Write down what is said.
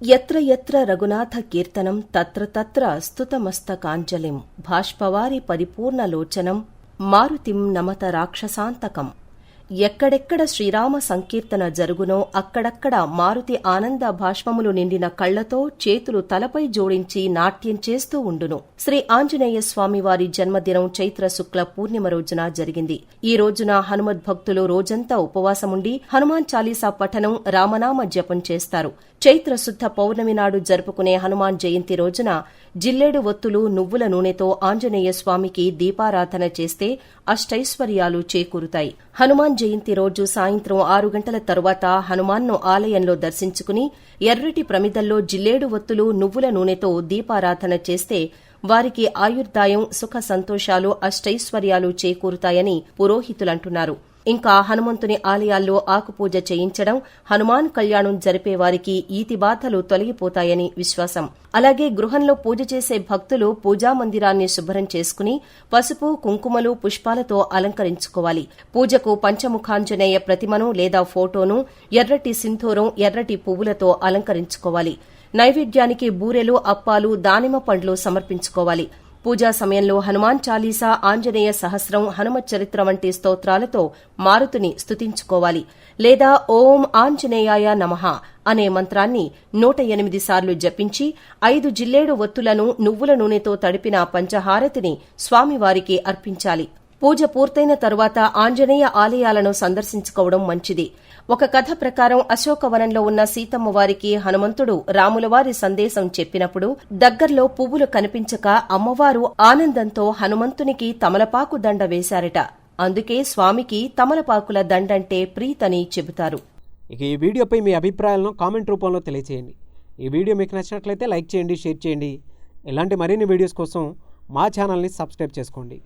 ఎత్ర ఎత్ర రఘునాథ కీర్తనం తత్ర తత్ర స్తుతమస్తకాంజలిం భాష్పవారి పరిపూర్ణలోచనం మారుతిం నమత రాక్షసాంతకం ఎక్కడెక్కడ శ్రీరామ సంకీర్తన జరుగునో అక్కడక్కడ మారుతి ఆనంద భాష్మములు నిండిన కళ్ళతో చేతులు తలపై జోడించి నాట్యం చేస్తూ ఉండును. శ్రీ ఆంజనేయ స్వామివారి జన్మదినం చైత్ర శుక్ల పూర్ణిమ రోజున జరిగింది. ఈ రోజున హనుమద్ భక్తులు రోజంతా ఉపవాసముండి హనుమాన్ చాలీసా పఠనం రామనామ జపం చేస్తారు. చైత్ర శుద్ధ పౌర్ణమి నాడు జరుపుకునే హనుమాన్ జయంతి రోజున జిల్లేడు ఒత్తులు నువ్వుల నూనెతో ఆంజనేయ స్వామికి దీపారాధన చేస్తే అష్టైశ్వర్యాలు చేకూరుతాయి. హనుమాన్ జయంతి రోజు సాయంత్రం ఆరు గంటల తరువాత హనుమాన్ను ఆలయంలో దర్శించుకుని ఎర్రటి ప్రమిదల్లో జిల్లేడు ఒత్తులు నువ్వుల నూనెతో దీపారాధన చేస్తే వారికి ఆయుర్దాయం సుఖ సంతోషాలు అష్టైశ్వర్యాలు చేకూరుతాయని పురోహితులంటున్నారు. ఇంకా హనుమంతుని ఆలయాల్లో ఆకుపూజ చేయించడం హనుమాన్ కళ్యాణం జరిపే వారికి ఈతి బాధలు తొలగిపోతాయని విశ్వాసం. అలాగే గృహంలో పూజ చేసే భక్తులు పూజా మందిరాన్ని శుభ్రం చేసుకుని పసుపు కుంకుమలు పుష్పాలతో అలంకరించుకోవాలి. పూజకు పంచముఖాంజనేయ ప్రతిమను లేదా ఫోటోను ఎర్రటి సింధూరం ఎర్రటి పువ్వులతో అలంకరించుకోవాలి. నైవేద్యానికి బూరెలు అప్పాలు దానిమ పండ్లు సమర్పించుకోవాలి. పూజా సమయంలో హనుమాన్ చాలీసా ఆంజనేయ సహస్రం హనుమ చరిత్ర వంటి స్తోత్రాలతో మారుతుని స్తుతించుకోవాలి. లేదా ఓం ఆంజనేయాయ నమః అనే మంత్రాన్ని నూట ఎనిమిది సార్లు జపించి ఐదు జిల్లేడు ఒత్తులను నువ్వుల నూనెతో తడిపిన పంచహారతిని స్వామివారికి అర్పించాలి. పూజ పూర్తయిన తరువాత ఆంజనేయ ఆలయాలను సందర్శించుకోవడం మంచిది. ఒక కథ ప్రకారం అశోకవనంలో ఉన్న సీతమ్మ వారికి హనుమంతుడు రాములవారి సందేశం చెప్పినప్పుడు దగ్గర్లో పువ్వులు కనిపించక అమ్మవారు ఆనందంతో హనుమంతునికి తమలపాకు దండ వేశారట. అందుకే స్వామికి తమలపాకుల దండంటే ప్రీతని చెబుతారు. ఇక ఈ వీడియోపై మీ అభిప్రాయాలను కామెంట్ రూపంలో తెలియచేయండి. ఈ వీడియో మీకు నచ్చినట్లయితే లైక్ చేయండి షేర్ చేయండి. ఇలాంటి మరిన్ని వీడియోస్ కోసం మా ఛానల్ని సబ్స్క్రైబ్ చేసుకోండి.